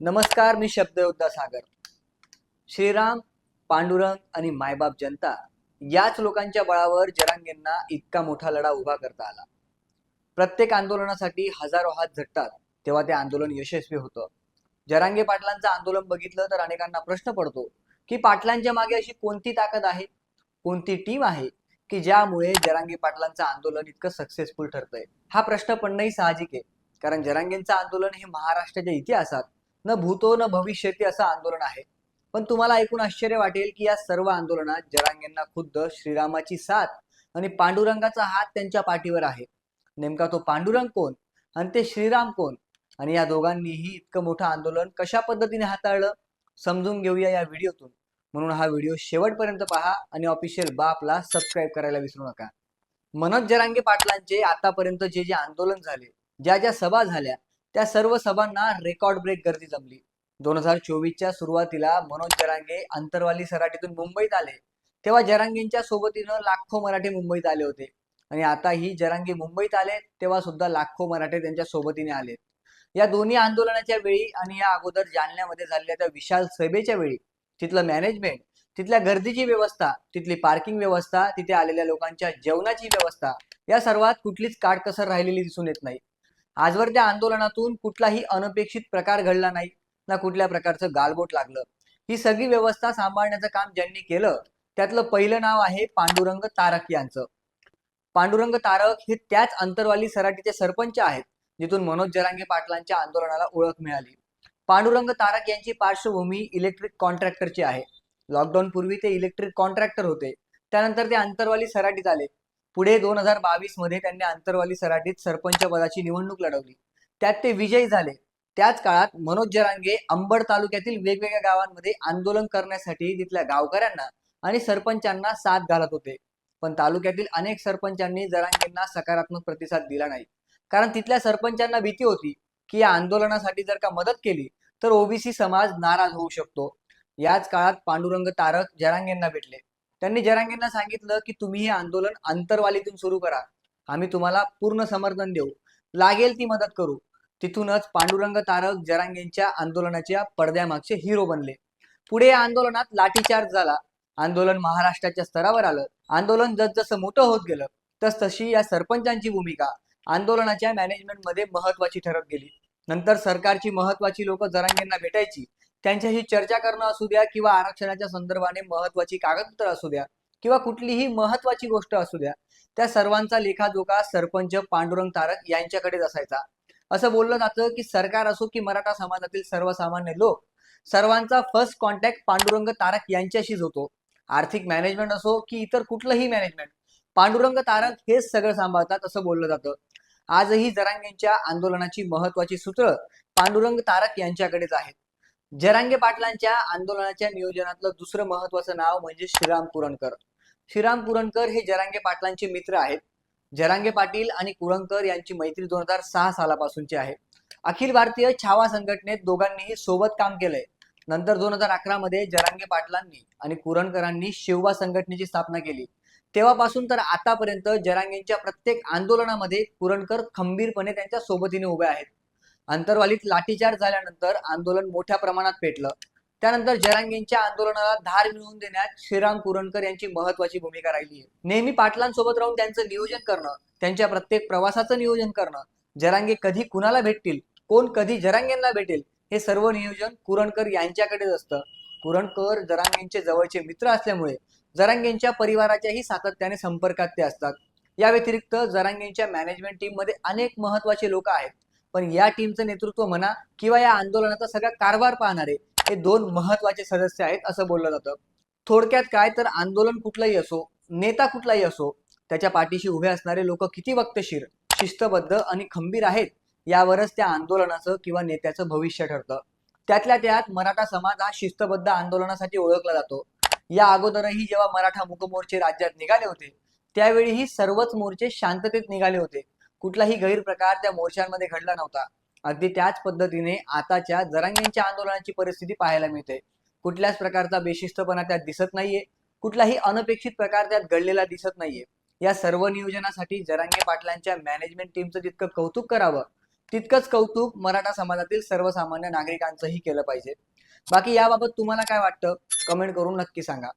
नमस्कार मी शब्दयोद्धा सागर. श्रीराम पांडुरंग आणि मायबाप जनता याच लोकांच्या बळावर जरांगेंना इतका मोठा लढा उभा करता आला. प्रत्येक आंदोलनासाठी हजारो हात झटतात तेव्हा ते आंदोलन यशस्वी होतं. जरांगे पाटलांचं आंदोलन बघितलं तर अनेकांना प्रश्न पडतो की पाटलांच्या मागे अशी कोणती ताकद आहे? कोणती टीम आहे की ज्यामुळे जरांगे पाटलांचं आंदोलन इतकं सक्सेसफुल ठरतंय? हा प्रश्न पडणंही साहजिक आहे. कारण जरांगेंचं आंदोलन हे महाराष्ट्राच्या इतिहासात न भूतो न भविष्यती असं आंदोलन आहे. पण तुम्हाला ऐकून आश्चर्य वाटेल की या सर्व आंदोलनात जरांगेंना खुद्द श्रीरामाची साथ आणि पांडुरंगाचा हात त्यांच्या पाठीवर आहे. नेमका तो पांडुरंग कोण आणि ते श्रीराम कोण? आणि या दोघांनीही इतकं मोठं आंदोलन कशा पद्धतीने हाताळलं? समजून घेऊया या व्हिडिओतून. म्हणून हा व्हिडिओ शेवटपर्यंत पहा आणि ऑफिशियल बापला सबस्क्राईब करायला विसरू नका. मनोज जरांगे पाटलांचे आतापर्यंत जे जे आंदोलन झाले ज्या ज्या सभा झाल्या त्या सर्व सभांना रेकॉर्ड ब्रेक गर्दी जमली. दोन हजार चोवीसच्या सुरुवातीला मनोज जरांगे अंतरवाली सराटीतून मुंबईत आले. तेव्हा जरांगेंच्या सोबतीनं लाखो मराठे मुंबईत आले होते. आणि आता ही जरांगे मुंबईत आले तेव्हा सुद्धा लाखो मराठे त्यांच्या सोबतीने आलेत या दोन्ही आंदोलनाच्या वेळी आणि या अगोदर जालन्यामध्ये झालेल्या त्या विशाल सभेच्या वेळी तिथलं मॅनेजमेंट तिथल्या गर्दीची व्यवस्था तिथली पार्किंग व्यवस्था तिथे आलेल्या लोकांच्या जेवणाची व्यवस्था या सर्वात कुठलीच काटकसर राहिलेली दिसून येत नाही. आजवर त्या आंदोलनातून कुठलाही अनपेक्षित प्रकार घडला नाही ना कुठल्या प्रकारचं गालबोट लागलं. ही सगळी व्यवस्था सांभाळण्याचं काम ज्यांनी केलं त्यातलं पहिलं नाव आहे पांडुरंग तारक यांचं. पांडुरंग तारक हे त्याच अंतरवाली सराटीचे सरपंच आहेत जिथून मनोज जरांगे पाटलांच्या आंदोलनाला ओळख मिळाली. पांडुरंग तारक यांची पार्श्वभूमी इलेक्ट्रिक कॉन्ट्रॅक्टरची आहे. लॉकडाऊन पूर्वी ते इलेक्ट्रिक कॉन्ट्रॅक्टर होते. त्यानंतर ते अंतरवाली सराटीत आले. पुढे दोन हजार बावीसमध्ये त्यांनी अंतरवाली सराटीत सरपंच पदाची निवडणूक लढवली. त्यात ते विजयी झाले. त्याच काळात मनोज जरांगे अंबड तालुक्यातील वेगवेगळ्या गावांमध्ये आंदोलन करण्यासाठी तिथल्या गावकऱ्यांना आणि सरपंचांना साथ घालत होते. पण तालुक्यातील अनेक सरपंचांनी जरांगेंना सकारात्मक प्रतिसाद दिला नाही. कारण तिथल्या सरपंचांना भीती होती की या आंदोलनासाठी जर का मदत केली तर ओबीसी समाज नाराज होऊ शकतो. याच काळात पांडुरंग तारक जरांगेंना भेटले. त्यांनी जरांगेंना सांगितलं की तुम्ही हे आंदोलन आंतरवालीतून सुरू करा. आम्ही तुम्हाला पूर्ण समर्थन देऊ. लागेल ती मदत करू. तिथूनच पांडुरंग तारक जरांगेंच्या आंदोलनाच्या पडद्यामागचे हिरो बनले. पुढे या आंदोलनात लाठीचार्ज झाला. आंदोलन महाराष्ट्राच्या स्तरावर आलं. आंदोलन जसजसं मोठं होत गेलं तस तशी या सरपंचांची भूमिका आंदोलनाच्या मॅनेजमेंटमध्ये महत्वाची ठरत गेली. नंतर सरकारची महत्वाची लोक जरांगेंना भेटायची. त्यांच्याशी चर्चा करणं असू द्या किंवा आरक्षणाच्या संदर्भाने महत्वाची कागदपत्र असू द्या किंवा कुठलीही महत्वाची गोष्ट असू द्या त्या सर्वांचा लेखाजोखा सरपंच पांडुरंग तारक यांच्याकडेच असायचा. असं बोललं जातं की सरकार असो की मराठा समाजातील सर्वसामान्य लोक सर्वांचा फर्स्ट कॉन्टॅक्ट पांडुरंग तारक यांच्याशीच होतो. आर्थिक मॅनेजमेंट असो की इतर कुठलंही मॅनेजमेंट पांडुरंग तारक हेच सगळं सांभाळतात असं बोललं जातं. आजही जरांगेंच्या आंदोलनाची महत्वाची सूत्र पांडुरंग तारक यांच्याकडेच आहेत. जरांगे पाटलांच्या आंदोलनाच्या नियोजनातलं दुसरं महत्वाचं नाव म्हणजे श्रीराम पुरणकर. श्रीराम पुरणकर हे जरांगे पाटलांचे मित्र आहेत. जरांगे पाटील आणि कुरणकर यांची मैत्री दोन हजार सहा सालापासूनची आहे. अखिल भारतीय छावा संघटनेत दोघांनीही सोबत काम केलंय. नंतर दोन हजार अकरा मध्ये जरांगे पाटलांनी आणि कुरणकरांनी शिवबा संघटनेची स्थापना केली. तेव्हापासून तर आतापर्यंत जरांगेंच्या प्रत्येक आंदोलनामध्ये कुरणकर खंबीरपणे त्यांच्या सोबतीने उभे आहेत. अंतरवालीत लाठीचार्ज झाल्यानंतर आंदोलन मोठ्या प्रमाणात पेटलं. त्यानंतर जरांगेंच्या आंदोलनाला धार मिळवून देण्यात श्रीराम कुरणकर यांची महत्वाची भूमिका राहिली आहे. नेहमी पाटलांसोबत राहून त्यांचं नियोजन करणं त्यांच्या प्रत्येक प्रवासाचं नियोजन करणं जरांगे कधी कुणाला भेटतील कोण कधी जरांगेंना भेटेल हे सर्व नियोजन कुरणकर यांच्याकडेच असतं. कुरणकर जरांगेंचे जवळचे मित्र असल्यामुळे जरांगेंच्या परिवाराच्याही सातत्याने संपर्कात ते असतात. या व्यतिरिक्त जरांगेंच्या मॅनेजमेंट टीममध्ये अनेक महत्त्वाचे लोक आहेत. पण या टीमचं नेतृत्व म्हणा किंवा या आंदोलनाचा सगळा कारभार पाहणारे हे दोन महत्त्वाचे सदस्य आहेत असं बोललं जातं. थोडक्यात काय तर आंदोलन कुठलंही असो नेता कुठलाही असो त्याच्या पाठीशी उभे असणारे लोक किती वक्तशीर शिस्तबद्ध आणि खंबीर आहेत यावरच त्या आंदोलनाचं किंवा नेत्याचं भविष्य ठरतं. त्यातल्या त्यात मराठा समाज हा शिस्तबद्ध आंदोलनासाठी ओळखला जातो. या अगोदरही जेव्हा मराठा मुकमोर्चे राज्यात निघाले होते त्यावेळीही सर्वच मोर्चे शांततेत निघाले होते. कुठलाही गैरप्रकार त्या मोर्चांमध्ये घडला नव्हता. अगदी त्याच पद्धतीने आताच्या जरांगींच्या आंदोलनाची परिस्थिती पाहायला मिळते. कुठल्याच प्रकारचा बेशिस्तपणा त्यात दिसत नाहीये. कुठलाही अनपेक्षित प्रकार त्यात घडलेला दिसत नाहीये. या सर्व नियोजनासाठी जरांगे पाटलांच्या मॅनेजमेंट टीमचं जितकं कौतुक करावं तितकंच कौतुक मराठा समाजातील सर्वसामान्य नागरिकांचंही केलं पाहिजे. बाकी याबाबत तुम्हाला काय वाटतं? कमेंट करून नक्की सांगा.